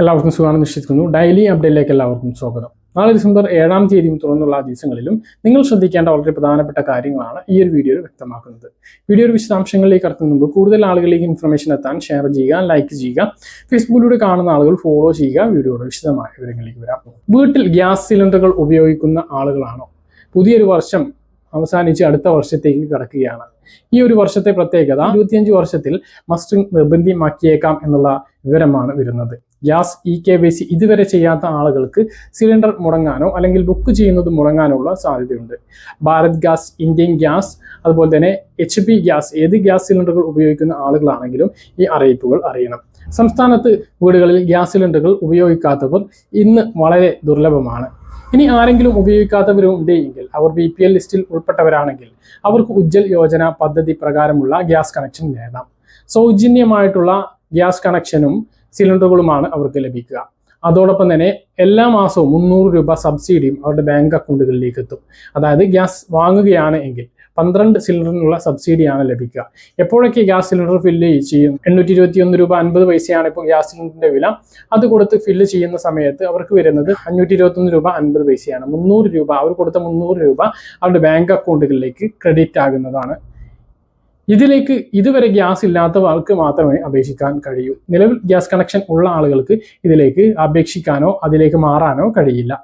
എല്ലാവർക്കും സുഖമാണെന്ന് വിശ്വസിക്കുന്നു. ഡെയിലി അപ്ഡേറ്റിലേക്ക് എല്ലാവർക്കും സ്വാഗതം. നാളെ ഡിസംബർ ഏഴാം തീയതിയും തുടർന്നുള്ള ദിവസങ്ങളിലും നിങ്ങൾ ശ്രദ്ധിക്കേണ്ട വളരെ പ്രധാനപ്പെട്ട കാര്യങ്ങളാണ് ഈ ഒരു വീഡിയോയിൽ വ്യക്തമാക്കുന്നത്. വീഡിയോ വിശദാംശങ്ങളിലേക്ക് കടക്കുന്ന മുമ്പ് കൂടുതൽ ആളുകളിലേക്ക് ഇൻഫർമേഷൻ എത്താൻ ഷെയർ ചെയ്യുക ലൈക്ക് ചെയ്യുക ഫേസ്ബുക്കിലൂടെ കാണുന്ന ആളുകൾ ഫോളോ ചെയ്യുക വീഡിയോയുടെ വിശദമായ വിവരങ്ങളിലേക്ക് വരാം. വീട്ടിൽ ഗ്യാസ് സിലിണ്ടറുകൾ ഉപയോഗിക്കുന്ന ആളുകളാണോ? പുതിയൊരു വർഷം അവസാനിച്ച് അടുത്ത വർഷത്തേക്ക് കടക്കുകയാണ്. ഈ ഒരു വർഷത്തെ പ്രത്യേകത ഇരുപത്തിയഞ്ച് വർഷത്തിൽ മസ്റ്റിംഗ് നിർബന്ധിതമാക്കിയേക്കാം എന്നുള്ള വിവരമാണ് വരുന്നത്. Gas E K Y C ഇതുവരെ ചെയ്യാത്ത ആളുകൾക്ക് സിലിണ്ടർ മുടങ്ങാനോ അല്ലെങ്കിൽ ബുക്ക് ചെയ്യുന്നത് മുടങ്ങാനോ ഉള്ള സാധ്യതയുണ്ട്. ഭാരത് ഗ്യാസ് ഇന്ത്യൻ ഗ്യാസ് അതുപോലെ തന്നെ എച്ച് പി ഗ്യാസ് ഏത് ഗ്യാസ് സിലിണ്ടറുകൾ ഉപയോഗിക്കുന്ന ആളുകളാണെങ്കിലും ഈ അറിയിപ്പുകൾ അറിയണം. സംസ്ഥാനത്ത് വീടുകളിൽ ഗ്യാസ് സിലിണ്ടറുകൾ ഉപയോഗിക്കാത്തവർ ഇന്ന് വളരെ ദുർലഭമാണ്. ഇനി ആരെങ്കിലും ഉപയോഗിക്കാത്തവരുണ്ടെങ്കിൽ അവർ ബി പി എൽ ലിസ്റ്റിൽ ഉൾപ്പെട്ടവരാണെങ്കിൽ അവർക്ക് ഉജ്ജൽ യോജന പദ്ധതി പ്രകാരമുള്ള ഗ്യാസ് കണക്ഷൻ നേടാം. സൗജന്യമായിട്ടുള്ള ഗ്യാസ് കണക്ഷനും സിലിണ്ടറുകളുമാണ് അവർക്ക് ലഭിക്കുക. അതോടൊപ്പം തന്നെ എല്ലാ മാസവും മുന്നൂറ് രൂപ സബ്സിഡിയും അവരുടെ ബാങ്ക് അക്കൗണ്ടുകളിലേക്ക് എത്തും. അതായത് ഗ്യാസ് വാങ്ങുകയാണ് എങ്കിൽ പന്ത്രണ്ട് സിലിണ്ടറിനുള്ള സബ്സിഡിയാണ് ലഭിക്കുക. എപ്പോഴൊക്കെ ഗ്യാസ് സിലിണ്ടർ ഫില്ല് ചെയ്യും? എണ്ണൂറ്റി ഇരുപത്തി ഒന്ന് രൂപ അൻപത് പൈസയാണ് ഇപ്പോൾ ഗ്യാസ് സിലിണ്ടറിന്റെ വില. അത് കൊടുത്ത് ഫില്ല് ചെയ്യുന്ന സമയത്ത് അവർക്ക് വരുന്നത് അഞ്ഞൂറ്റി ഇരുപത്തൊന്ന് രൂപ അൻപത് പൈസയാണ്. മുന്നൂറ് രൂപ അവർ കൊടുത്ത മുന്നൂറ് രൂപ അവരുടെ ബാങ്ക് അക്കൗണ്ടുകളിലേക്ക് ക്രെഡിറ്റ് ആകുന്നതാണ്. ഇതിലേക്ക് ഇതുവരെ ഗ്യാസ് ഇല്ലാത്തവർക്ക് മാത്രമേ അപേക്ഷിക്കാൻ കഴിയൂ. നിലവിൽ ഗ്യാസ് കണക്ഷൻ ഉള്ള ആളുകൾക്ക് ഇതിലേക്ക് അപേക്ഷിക്കാനോ അതിലേക്ക് മാറാനോ കഴിയില്ല.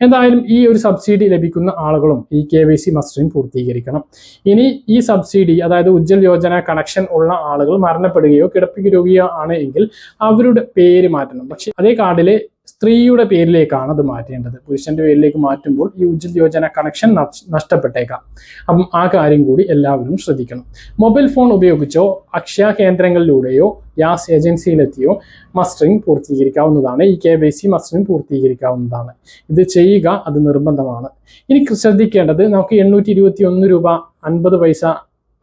എന്തായാലും ഈ ഒരു സബ്സിഡി ലഭിക്കുന്ന ആളുകളും ഈ കെ വൈ സി മസ്റ്ററിംഗ് പൂർത്തീകരിക്കണം. ഇനി ഈ സബ്സിഡി അതായത് ഉജ്ജൽ യോജന കണക്ഷൻ ഉള്ള ആളുകൾ മരണപ്പെടുകയോ കിടപ്പിക്കുകയോ ആണ് എങ്കിൽ അവരുടെ പേര് മാറ്റണം. പക്ഷെ അതേ കാർഡിലെ സ്ത്രീയുടെ പേരിലേക്കാണ് അത് മാറ്റേണ്ടത്. പുരുഷന്റെ പേരിലേക്ക് മാറ്റുമ്പോൾ ഈ ഉജ്ജൽ യോജന കണക്ഷൻ നഷ്ടപ്പെട്ടേക്കാം. അപ്പം ആ കാര്യം കൂടി എല്ലാവരും ശ്രദ്ധിക്കണം. മൊബൈൽ ഫോൺ ഉപയോഗിച്ചോ അക്ഷയ കേന്ദ്രങ്ങളിലൂടെയോ ഗ്യാസ് ഏജൻസിയിലെത്തിയോ മസ്റ്ററിംഗ് പൂർത്തീകരിക്കാവുന്നതാണ്. ഈ കെ വൈ സി മസ്റ്ററിംഗ് പൂർത്തീകരിക്കാവുന്നതാണ്. ഇത് ചെയ്യുക അത് നിർബന്ധമാണ്. ഇനി ശ്രദ്ധിക്കേണ്ടത് നമുക്ക് എണ്ണൂറ്റി രൂപ അൻപത് പൈസ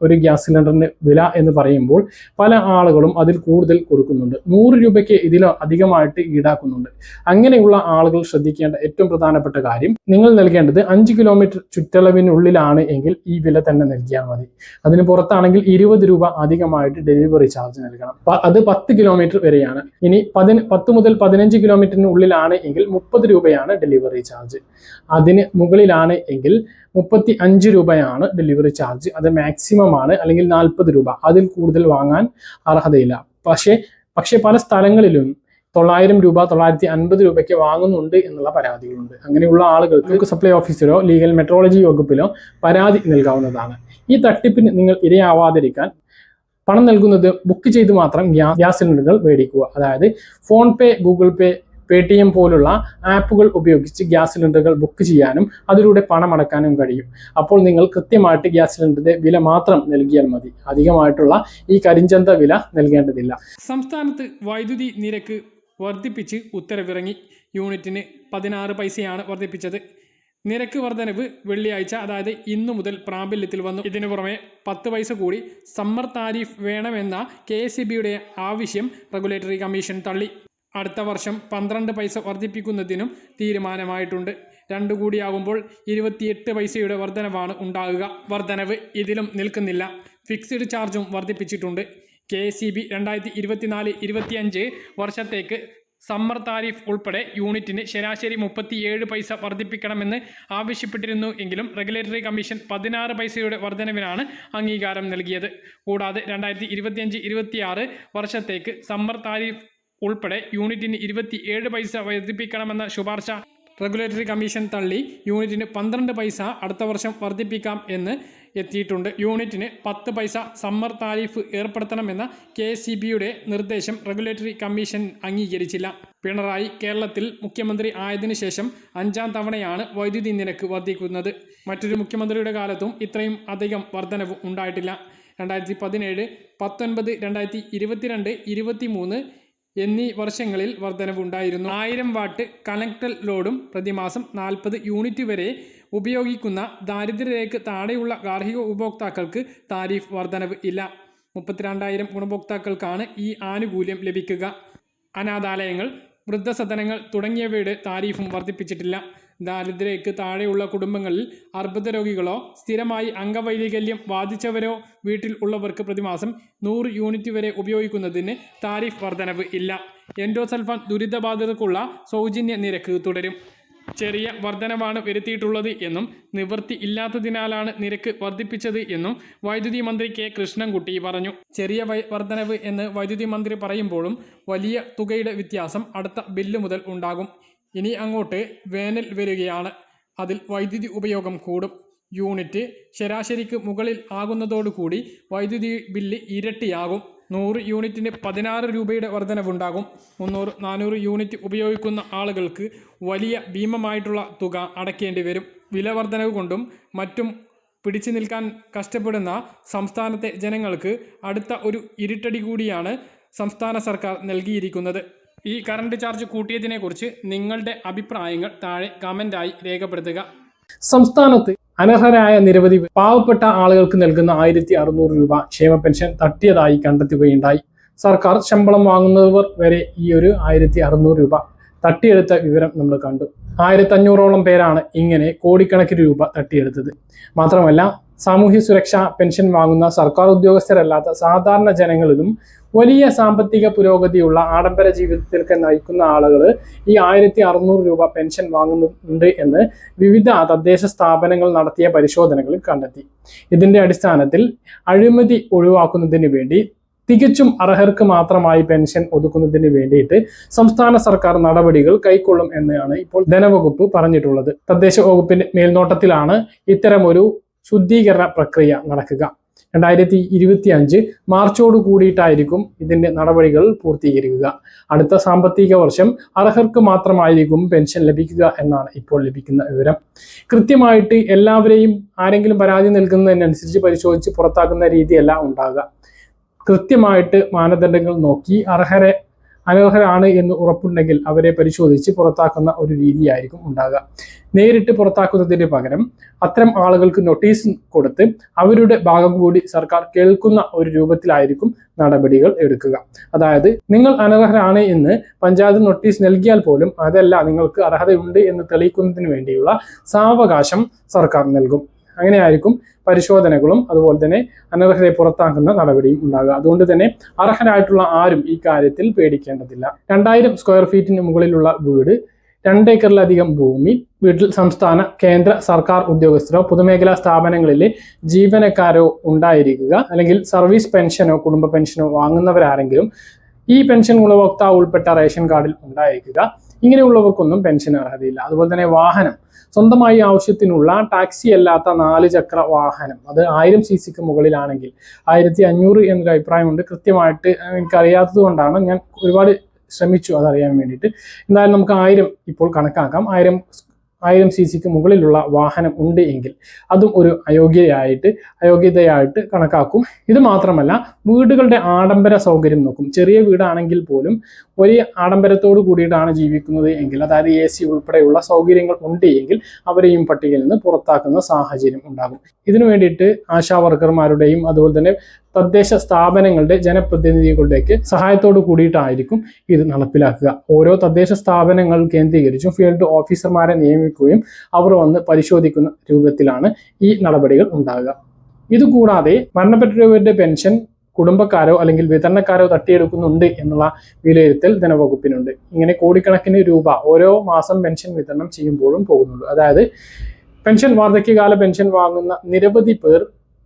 ഒരു ഗ്യാസ് സിലിണ്ടറിന് വില എന്ന് പറയുമ്പോൾ പല ആളുകളും അതിൽ കൂടുതൽ കൊടുക്കുന്നുണ്ട്. നൂറ് രൂപയ്ക്ക് ഇതിൽ അധികമായിട്ട് ഈടാക്കുന്നുണ്ട്. അങ്ങനെയുള്ള ആളുകൾ ശ്രദ്ധിക്കേണ്ട ഏറ്റവും പ്രധാനപ്പെട്ട കാര്യം നിങ്ങൾ നൽകേണ്ടത് അഞ്ച് കിലോമീറ്റർ ചുറ്റളവിനുള്ളിലാണ് എങ്കിൽ ഈ വില തന്നെ നൽകിയാൽ മതി. അതിന് പുറത്താണെങ്കിൽ ഇരുപത് രൂപ അധികമായിട്ട് ഡെലിവറി ചാർജ് നൽകണം. അത് പത്ത് കിലോമീറ്റർ വരെയാണ്. ഇനി പതിന് പത്ത് മുതൽ പതിനഞ്ച് കിലോമീറ്ററിനുള്ളിലാണ് എങ്കിൽ മുപ്പത് രൂപയാണ് ഡെലിവറി ചാർജ്. അതിന് മുകളിലാണ് എങ്കിൽ മുപ്പത്തി അഞ്ച് രൂപയാണ് ഡെലിവറി ചാർജ് അത് മാക്സിമം ആണ് അല്ലെങ്കിൽ നാൽപ്പത് രൂപ. അതിൽ കൂടുതൽ വാങ്ങാൻ അർഹതയില്ല. പക്ഷേ പക്ഷേ പല സ്ഥലങ്ങളിലും തൊള്ളായിരം രൂപ തൊള്ളായിരത്തി അൻപത് രൂപയ്ക്ക് വാങ്ങുന്നുണ്ട് എന്നുള്ള പരാതികളുണ്ട്. അങ്ങനെയുള്ള ആളുകൾക്ക് സപ്ലൈ ഓഫീസറോ ലീഗൽ മെട്രോളജി വകുപ്പിലോ പരാതി നൽകാവുന്നതാണ്. ഈ തട്ടിപ്പിന് നിങ്ങൾ ഇരയാവാതിരിക്കാൻ പണം നൽകുന്നത് ബുക്ക് ചെയ്ത് മാത്രം ഗ്യാസ് ഗ്യാസ് സിലിണ്ടറുകൾ മേടിക്കുക. അതായത് phone pay Google pay Paytm പോലുള്ള ആപ്പുകൾ ഉപയോഗിച്ച് ഗ്യാസ് സിലിണ്ടറുകൾ ബുക്ക് ചെയ്യാനും അതിലൂടെ പണം അടക്കാനും കഴിയും. അപ്പോൾ നിങ്ങൾ കൃത്യമായിട്ട് ഗ്യാസ് സിലിണ്ടറിന്റെ വില മാത്രം നൽകിയാൽ മതി. അധികമായിട്ടുള്ള ഈ കരിഞ്ചന്ത വില നൽകേണ്ടതില്ല. സംസ്ഥാനത്ത് വൈദ്യുതി നിരക്ക് വർദ്ധിപ്പിച്ച് ഉത്തരവിറങ്ങി. യൂണിറ്റിന് പതിനാറ് പൈസയാണ് വർദ്ധിപ്പിച്ചത്. നിരക്ക് വർധനവ് വെള്ളിയാഴ്ച അതായത് ഇന്നു മുതൽ പ്രാബല്യത്തിൽ വന്നു. ഇതിനു പുറമെ പത്ത് പൈസ കൂടി സമ്മർ താരിഫ് വേണമെന്ന കെ ആവശ്യം റെഗുലേറ്ററി കമ്മീഷൻ തള്ളി. അടുത്ത വർഷം പന്ത്രണ്ട് പൈസ വർദ്ധിപ്പിക്കുന്നതിനും തീരുമാനമായിട്ടുണ്ട്. രണ്ടു കൂടിയാകുമ്പോൾ ഇരുപത്തിയെട്ട് പൈസയുടെ വർധനവാണ് ഉണ്ടാകുക. വർധനവ് ഇതിലും നിൽക്കുന്നില്ല. ഫിക്സ്ഡ് ചാർജും വർദ്ധിപ്പിച്ചിട്ടുണ്ട്. കെ സി ബി രണ്ടായിരത്തി ഇരുപത്തിനാല് ഇരുപത്തിയഞ്ച് വർഷത്തേക്ക് സമ്മർ താരിഫ് ഉൾപ്പെടെ യൂണിറ്റിന് ശരാശരി മുപ്പത്തിയേഴ് പൈസ വർദ്ധിപ്പിക്കണമെന്ന് ആവശ്യപ്പെട്ടിരുന്നു എങ്കിലും റെഗുലേറ്ററി കമ്മീഷൻ പതിനാറ് പൈസയുടെ വർധനവിനാണ് അംഗീകാരം നൽകിയത്. കൂടാതെ രണ്ടായിരത്തി ഇരുപത്തിയഞ്ച് ഇരുപത്തിയാറ് വർഷത്തേക്ക് സമ്മർ താരിഫ് ഉൾപ്പെടെ യൂണിറ്റിന് ഇരുപത്തിയേഴ് പൈസ വർദ്ധിപ്പിക്കണമെന്ന ശുപാർശ റെഗുലേറ്ററി കമ്മീഷൻ തള്ളി. യൂണിറ്റിന് പന്ത്രണ്ട് പൈസ അടുത്ത വർഷം വർദ്ധിപ്പിക്കാം എന്ന് എത്തിയിട്ടുണ്ട്. യൂണിറ്റിന് പത്ത് പൈസ സമ്മർ താരിഫ് ഏർപ്പെടുത്തണമെന്ന കെ സി ബിയുടെ നിർദ്ദേശം റെഗുലേറ്ററി കമ്മീഷൻ അംഗീകരിച്ചില്ല. പിണറായി കേരളത്തിൽ മുഖ്യമന്ത്രി ആയതിനു ശേഷം അഞ്ചാം തവണയാണ് വൈദ്യുതി നിരക്ക് വർദ്ധിക്കുന്നത്. മറ്റൊരു മുഖ്യമന്ത്രിയുടെ കാലത്തും ഇത്രയും അധികം വർധനവ് ഉണ്ടായിട്ടില്ല. രണ്ടായിരത്തി പതിനേഴ് പത്തൊൻപത് രണ്ടായിരത്തി ഇരുപത്തിരണ്ട് ഇരുപത്തി മൂന്ന് എന്നീ വർഷങ്ങളിൽ വർധനവുണ്ടായിരുന്നു. ആയിരം വാട്ട് കണക്ടർ ലോഡും പ്രതിമാസം നാൽപ്പത് യൂണിറ്റ് വരെ ഉപയോഗിക്കുന്ന ദാരിദ്ര്യരേഖ താഴെയുള്ള ഗാർഹിക ഉപഭോക്താക്കൾക്ക് താരിഫ് വർധനവ് ഇല്ല. മുപ്പത്തിരണ്ടായിരം ഗുണഭോക്താക്കൾക്കാണ് ഈ ആനുകൂല്യം ലഭിക്കുക. അനാഥാലയങ്ങൾ വൃദ്ധസദനങ്ങൾ തുടങ്ങിയവയുടെ താരിഫും വർദ്ധിപ്പിച്ചിട്ടില്ല ദാരിദ്ര്യക്ക് താഴെയുള്ള കുടുംബങ്ങളിൽ അർബുദ രോഗികളോ സ്ഥിരമായി അംഗവൈകല്യം ബാധിച്ചവരോ വീട്ടിൽ ഉള്ളവർക്ക് പ്രതിമാസം നൂറ് യൂണിറ്റ് വരെ ഉപയോഗിക്കുന്നതിന് താരിഫ് വർധനവ് ഇല്ല. എൻഡോസൾഫാൻ ദുരിതബാധിതർക്കുള്ള സൗജന്യ നിരക്ക് തുടരും. ചെറിയ വർധനവാണ് വരുത്തിയിട്ടുള്ളത് എന്നും നിവൃത്തി ഇല്ലാത്തതിനാലാണ് നിരക്ക് വർദ്ധിപ്പിച്ചത് എന്നും വൈദ്യുതി മന്ത്രി കെ കൃഷ്ണൻകുട്ടി പറഞ്ഞു. ചെറിയ വർധനവ് എന്ന് വൈദ്യുതി മന്ത്രി പറയുമ്പോഴും വലിയ തുകയുടെ വ്യത്യാസം അടുത്ത ബില്ല് മുതൽ ഉണ്ടാകും. ഇനി അങ്ങോട്ട് വേനൽ വരികയാണ്. അതിൽ വൈദ്യുതി ഉപയോഗം കൂടും. യൂണിറ്റ് ശരാശരിക്ക് മുകളിൽ ആകുന്നതോടുകൂടി വൈദ്യുതി ബില്ല് ഇരട്ടിയാകും. നൂറ് യൂണിറ്റിന് പതിനാറ് രൂപയുടെ വർധനവുണ്ടാകും. മുന്നൂറ് നാനൂറ് യൂണിറ്റ് ഉപയോഗിക്കുന്ന ആളുകൾക്ക് വലിയ ഭീമമായിട്ടുള്ള തുക അടയ്ക്കേണ്ടി വരും. വില വർധനവ് കൊണ്ടും മറ്റും പിടിച്ചു നിൽക്കാൻ കഷ്ടപ്പെടുന്ന സംസ്ഥാനത്തെ ജനങ്ങൾക്ക് അടുത്ത ഒരു ഇരുട്ടടി കൂടിയാണ് സംസ്ഥാന സർക്കാർ നൽകിയിരിക്കുന്നത്. ഈ കറണ്ട് ചാർജ് കൂട്ടിയതിനെക്കുറിച്ച് നിങ്ങളുടെ അഭിപ്രായങ്ങൾ താഴെ കമന്റായി രേഖപ്പെടുത്തുക. സംസ്ഥാനത്ത് അനർഹരായ നിരവധി പാവപ്പെട്ട ആളുകൾക്ക് നൽകുന്ന ആയിരത്തി അറുന്നൂറ് രൂപ ക്ഷേമ പെൻഷൻ തട്ടിയതായി കണ്ടെത്തുകയുണ്ടായി. സർക്കാർ ശമ്പളം വാങ്ങുന്നവർ വരെ ഈ ഒരു ആയിരത്തി അറുന്നൂറ് രൂപ തട്ടിയെടുത്ത വിവരം നമ്മൾ കണ്ടു. ആയിരത്തി അഞ്ഞൂറോളം പേരാണ് ഇങ്ങനെ കോടിക്കണക്കിന് രൂപ തട്ടിയെടുത്തത്. മാത്രമല്ല സാമൂഹ്യ സുരക്ഷാ പെൻഷൻ വാങ്ങുന്ന സർക്കാർ ഉദ്യോഗസ്ഥരല്ലാത്ത സാധാരണ ജനങ്ങളിലും വലിയ സാമ്പത്തിക പുരോഗതിയുള്ള ആഡംബര ജീവിതത്തിലേക്ക് നയിക്കുന്ന ആളുകൾ ഈ ആയിരത്തി അറുന്നൂറ് രൂപ പെൻഷൻ വാങ്ങുന്നുണ്ട് എന്ന് വിവിധ തദ്ദേശ സ്ഥാപനങ്ങൾ നടത്തിയ പരിശോധനകളിൽ കണ്ടെത്തി. ഇതിന്റെ അടിസ്ഥാനത്തിൽ അഴിമതി ഒഴിവാക്കുന്നതിന് വേണ്ടി തികച്ചും അർഹർക്ക് മാത്രമായി പെൻഷൻ ഒതുക്കുന്നതിന് വേണ്ടിയിട്ട് സംസ്ഥാന സർക്കാർ നടപടികൾ കൈക്കൊള്ളും എന്നാണ് ഇപ്പോൾ ധനവകുപ്പ് പറഞ്ഞിട്ടുള്ളത്. തദ്ദേശ വകുപ്പിന്റെ മേൽനോട്ടത്തിലാണ് ഇത്തരമൊരു ശുദ്ധീകരണ പ്രക്രിയ നടക്കുക. രണ്ടായിരത്തി ഇരുപത്തി അഞ്ച് മാർച്ചോട് കൂടിയിട്ടായിരിക്കും ഇതിന്റെ നടപടികൾ പൂർത്തീകരിക്കുക. അടുത്ത സാമ്പത്തിക വർഷം അർഹർക്ക് മാത്രമായിരിക്കും പെൻഷൻ ലഭിക്കുക എന്നാണ് ഇപ്പോൾ ലഭിക്കുന്ന വിവരം. കൃത്യമായിട്ട് എല്ലാവരെയും ആരെങ്കിലും പരാതി നൽകുന്നതിനനുസരിച്ച് പരിശോധിച്ച് പുറത്താക്കുന്ന രീതിയല്ല ഉണ്ടാകുക കൃത്യമായിട്ട് മാനദണ്ഡങ്ങൾ നോക്കി അർഹരെ അനർഹരാണ് എന്ന് ഉറപ്പുണ്ടെങ്കിൽ അവരെ പരിശോധിച്ച് പുറത്താക്കുന്ന ഒരു രീതിയായിരിക്കും ഉണ്ടാകുക നേരിട്ട് പുറത്താക്കുന്നതിന് പകരം അത്തരം ആളുകൾക്ക് നോട്ടീസ് കൊടുത്ത് അവരുടെ ഭാഗം കൂടി സർക്കാർ കേൾക്കുന്ന ഒരു രൂപത്തിലായിരിക്കും നടപടികൾ എടുക്കുക. അതായത് നിങ്ങൾ അനർഹരാണ് എന്ന് പഞ്ചായത്ത് നോട്ടീസ് നൽകിയാൽ പോലും അതല്ല നിങ്ങൾക്ക് അർഹതയുണ്ട് എന്ന് തെളിയിക്കുന്നതിന് വേണ്ടിയുള്ള സാവകാശം സർക്കാർ നൽകും. അങ്ങനെയായിരിക്കും പരിശോധനകളും അതുപോലെ തന്നെ അനർഹരെ പുറത്താക്കുന്ന നടപടിയും ഉണ്ടാകുക. അതുകൊണ്ട് തന്നെ അർഹരായിട്ടുള്ള ആരും ഈ കാര്യത്തിൽ പേടിക്കേണ്ടതില്ല. രണ്ടായിരം സ്ക്വയർ ഫീറ്റിന് മുകളിലുള്ള വീട് രണ്ടേക്കറിലധികം ഭൂമി വീട്ടിൽ സംസ്ഥാന കേന്ദ്ര സർക്കാർ ഉദ്യോഗസ്ഥരോ പൊതുമേഖലാ സ്ഥാപനങ്ങളിലെ ജീവനക്കാരോ ഉണ്ടായിരിക്കുക. അല്ലെങ്കിൽ സർവീസ് പെൻഷനോ കുടുംബ പെൻഷനോ വാങ്ങുന്നവരാരെങ്കിലും ഈ പെൻഷൻ ഗുണഭോക്താവ് ഉൾപ്പെട്ട റേഷൻ കാർഡിൽ ഉണ്ടായിരിക്കുക. ഇങ്ങനെയുള്ളവർക്കൊന്നും പെൻഷൻ അർഹതയില്ല. അതുപോലെ തന്നെ വാഹനം. സ്വന്തമായി ആവശ്യത്തിനുള്ള ടാക്സി അല്ലാത്ത നാല് ചക്ര വാഹനം. അത് ആയിരം സി സിക്ക് മുകളിലാണെങ്കിൽ ആയിരത്തി അഞ്ഞൂറ് എന്നൊരു അഭിപ്രായമുണ്ട്. കൃത്യമായിട്ട് എനിക്കറിയാത്തത് കൊണ്ടാണ് ഞാൻ ഒരുപാട് ശ്രമിച്ചു അതറിയാൻ വേണ്ടിയിട്ട്. എന്തായാലും നമുക്ക് ആയിരം ഇപ്പോൾ കണക്കാക്കാം. ആയിരം ആയിരം സി സിക്ക് മുകളിലുള്ള വാഹനം ഉണ്ട് എങ്കിൽ അതും ഒരു അയോഗ്യയായിട്ട് അയോഗ്യതയായിട്ട് കണക്കാക്കും. ഇത് മാത്രമല്ല വീടുകളുടെ ആഡംബര സൗകര്യം നോക്കും. ചെറിയ വീടാണെങ്കിൽ പോലും വലിയ ആഡംബരത്തോട് കൂടിയിട്ടാണ് ജീവിക്കുന്നത് എങ്കിൽ അതായത് എ സി ഉൾപ്പെടെയുള്ള സൗകര്യങ്ങൾ ഉണ്ട് എങ്കിൽ അവരെയും പട്ടികയിൽ നിന്ന് പുറത്താക്കുന്ന സാഹചര്യം ഉണ്ടാകും. ഇതിനു വേണ്ടിയിട്ട് ആശാ വർക്കർമാരുടെയും അതുപോലെ തന്നെ തദ്ദേശ സ്ഥാപനങ്ങളുടെ ജനപ്രതിനിധികളുടെയൊക്കെ സഹായത്തോട് കൂടിയിട്ടായിരിക്കും ഇത് നടപ്പിലാക്കുക. ഓരോ തദ്ദേശ സ്ഥാപനങ്ങൾ കേന്ദ്രീകരിച്ചും ഫീൽഡ് ഓഫീസർമാരെ നിയമിക്കുകയും അവർ വന്ന് പരിശോധിക്കുന്ന രൂപത്തിലാണ് ഈ നടപടികൾ ഉണ്ടാകുക. ഇതുകൂടാതെ മരണപ്പെട്ടവരുടെ പെൻഷൻ കുടുംബക്കാരോ അല്ലെങ്കിൽ വിതരണക്കാരോ തട്ടിയെടുക്കുന്നുണ്ട് എന്നുള്ള വിലയിരുത്തൽ ധനവകുപ്പിനുണ്ട്. ഇങ്ങനെ കോടിക്കണക്കിന് രൂപ ഓരോ മാസം പെൻഷൻ വിതരണം ചെയ്യുമ്പോഴും പോകുന്നുള്ളൂ അതായത് പെൻഷൻ വാർദ്ധക്യകാല പെൻഷൻ വാങ്ങുന്ന നിരവധി പേർ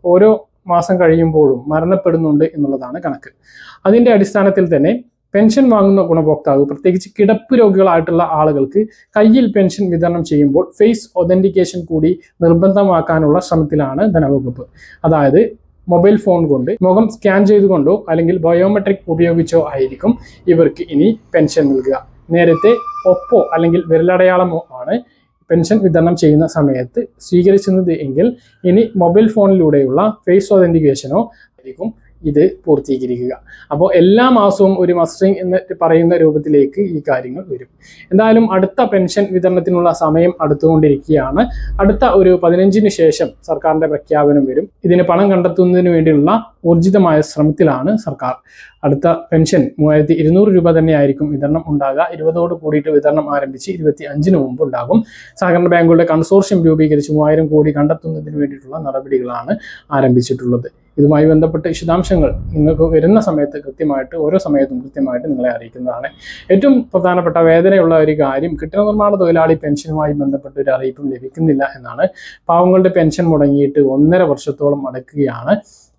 ഓരോ മാസം കഴിയുമ്പോഴും മരണപ്പെടുന്നുണ്ട് എന്നുള്ളതാണ് കണക്ക്. അതിന്റെ അടിസ്ഥാനത്തിൽ തന്നെ പെൻഷൻ വാങ്ങുന്ന ഗുണഭോക്താവ് പ്രത്യേകിച്ച് കിടപ്പ് രോഗികളായിട്ടുള്ള ആളുകൾക്ക് കയ്യിൽ പെൻഷൻ വിതരണം ചെയ്യുമ്പോൾ ഫേസ് ഒതന്റിക്കേഷൻ കൂടി നിർബന്ധമാക്കാനുള്ള ശ്രമത്തിലാണ് ധനവകുപ്പ്. അതായത് മൊബൈൽ ഫോൺ കൊണ്ട് മുഖം സ്കാൻ ചെയ്തുകൊണ്ടോ അല്ലെങ്കിൽ ബയോമെട്രിക് ഉപയോഗിച്ചോ ആയിരിക്കും ഇവർക്ക് ഇനി പെൻഷൻ നൽകുക. നേരത്തെ ഒപ്പോ അല്ലെങ്കിൽ വിരലടയാളമോ ആണ് പെൻഷൻ വിതരണം ചെയ്യുന്ന സമയത്ത് സ്വീകരിച്ചിരുന്നത് എങ്കിൽ ഇനി മൊബൈൽ ഫോണിലൂടെയുള്ള ഫേസ് ഒതന്റിക്കേഷനോ ആയിരിക്കും ഇത് പൂർത്തീകരിക്കുക. അപ്പോൾ എല്ലാ മാസവും ഒരു മസ്റ്ററിംഗ് എന്ന് പറയുന്ന രൂപത്തിലേക്ക് ഈ കാര്യങ്ങൾ വരും. എന്തായാലും അടുത്ത പെൻഷൻ വിതരണത്തിനുള്ള സമയം അടുത്തുകൊണ്ടിരിക്കുകയാണ്. അടുത്ത ഒരു പതിനഞ്ചിന് ശേഷം സർക്കാരിന്റെ പ്രഖ്യാപനം വരും. ഇതിന് പണം കണ്ടെത്തുന്നതിന് വേണ്ടിയുള്ള ഊർജിതമായ ശ്രമത്തിലാണ് സർക്കാർ. അടുത്ത പെൻഷൻ മൂവായിരത്തി ഇരുന്നൂറ് രൂപ തന്നെയായിരിക്കും വിതരണം ഉണ്ടാകുക. ഇരുപതോട് കൂടിയിട്ട് വിതരണം ആരംഭിച്ച് ഇരുപത്തി അഞ്ചിന് മുമ്പ് ഉണ്ടാകും. സഹകരണ ബാങ്കുകളുടെ കൺസോർഷ്യം രൂപീകരിച്ച് മൂവായിരം കോടി കണ്ടെത്തുന്നതിന് വേണ്ടിയിട്ടുള്ള നടപടികളാണ് ആരംഭിച്ചിട്ടുള്ളത്. ഇതുമായി ബന്ധപ്പെട്ട വിശദാംശങ്ങൾ നിങ്ങൾക്ക് വരുന്ന സമയത്ത് കൃത്യമായിട്ട് ഓരോ സമയത്തും കൃത്യമായിട്ട് നിങ്ങളെ അറിയിക്കുന്നതാണ്. ഏറ്റവും പ്രധാനപ്പെട്ട വേദനയുള്ള ഒരു കാര്യം കെട്ടിട നിർമ്മാണ തൊഴിലാളി പെൻഷനുമായി ബന്ധപ്പെട്ട ഒരു അറിയിപ്പും ലഭിക്കുന്നില്ല എന്നാണ്. പാവങ്ങളുടെ പെൻഷൻ മുടങ്ങിയിട്ട് ഒന്നര വർഷത്തോളം അടക്കുകയാണ്.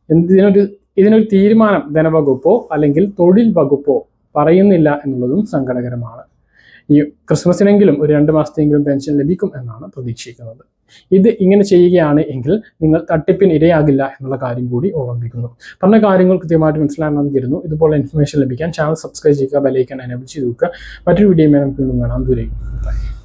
ഇതിനൊരു ഇതിനൊരു തീരുമാനം ധനവകുപ്പോ അല്ലെങ്കിൽ തൊഴിൽ വകുപ്പോ പറയുന്നില്ല എന്നുള്ളതും സങ്കടകരമാണ്. ഈ ക്രിസ്മസിനെങ്കിലും ഒരു രണ്ട് മാസത്തെങ്കിലും പെൻഷൻ ലഭിക്കും എന്നാണ് പ്രതീക്ഷിക്കുന്നത്. ഇത് ഇങ്ങനെ ചെയ്യുകയാണ് എങ്കിൽ നിങ്ങൾ തട്ടിപ്പിന് ഇരയാകില്ല എന്നുള്ള കാര്യം കൂടി ഓർമ്മിപ്പിക്കുന്നു. പറഞ്ഞ കാര്യങ്ങൾ കൃത്യമായിട്ട് മനസ്സിലാണെന്ന് കരുതുന്നു ഇതുപോലെ ഇൻഫർമേഷൻ ലഭിക്കാൻ ചാനൽ സബ്സ്ക്രൈബ് ചെയ്യുക ബെലൈക്കൻ എനേബിൾ വെക്കുക. മറ്റൊരു വീഡിയോ നമുക്ക് വീണ്ടും കാണാം. ദൂരേക്കും